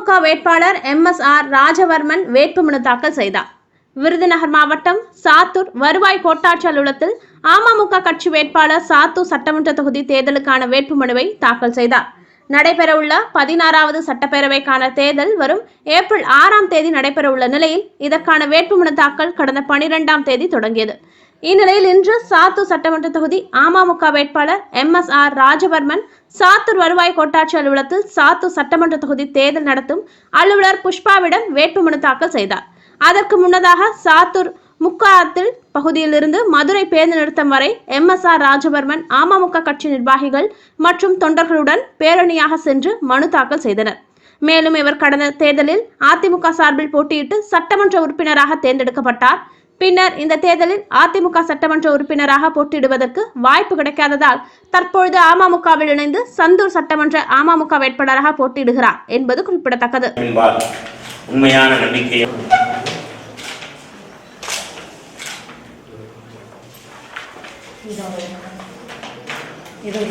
திமுக வேட்பாளர் M S R Rajavarman வேட்புமனு தாக்கல் செய்தார். விருதுநகர் மாவட்டம் சாத்தூர் வருவாய் கோட்டாட்சி அலுவலகத்தில் அமமுக கட்சி வேட்பாளர் சாத்தூர் சட்டமன்ற தொகுதி தேர்தலுக்கான வேட்புமனுவை தாக்கல் செய்தார். நடைபெறவுள்ள பதினாறாவது சட்டப்பேரவைக்கான தேர்தல் வரும் ஏப்ரல் ஆறாம் தேதி நடைபெறவுள்ள நிலையில் இதற்கான வேட்புமனு தாக்கல் கடந்த பனிரெண்டாம் தேதி தொடங்கியது. இந்நிலையில் இன்று சாத்தூர் சட்டமன்ற தொகுதி அமமுக வேட்பாளர் M S R Rajavarman Sattur வருவாய் கோட்டாட்சி அலுவலகத்தில் சாத்தூர் சட்டமன்ற தொகுதி தேர்தல் நடத்தும் அலுவலர் புஷ்பாவிடம் வேட்புமனு தாக்கல் செய்தார். அதற்கு முன்னதாக சாத்தூர் முக்காத்தில் பகுதியிலிருந்து மதுரை பேருந்து நிறுத்தம் வரை M S R Rajavarman AMMK கட்சி நிர்வாகிகள் மற்றும் தொண்டர்களுடன் பேரணியாக சென்று மனு தாக்கல் செய்தனர். மேலும் இவர் கடந்த தேர்தலில் அதிமுக சார்பில் போட்டியிட்டு சட்டமன்ற உறுப்பினராக தேர்ந்தெடுக்கப்பட்டார். பின்னர் இந்த தேர்தலில் அதிமுக சட்டமன்ற உறுப்பினராக போட்டியிடுவதற்கு வாய்ப்பு கிடைக்காததால் தற்பொழுது அமமுகவில் இணைந்து சந்தூர் சட்டமன்ற அமமுக வேட்பாளராக போட்டியிடுகிறார் என்பது குறிப்பிடத்தக்கது. உண்மையான நம்பிக்கை. இதோட இதோட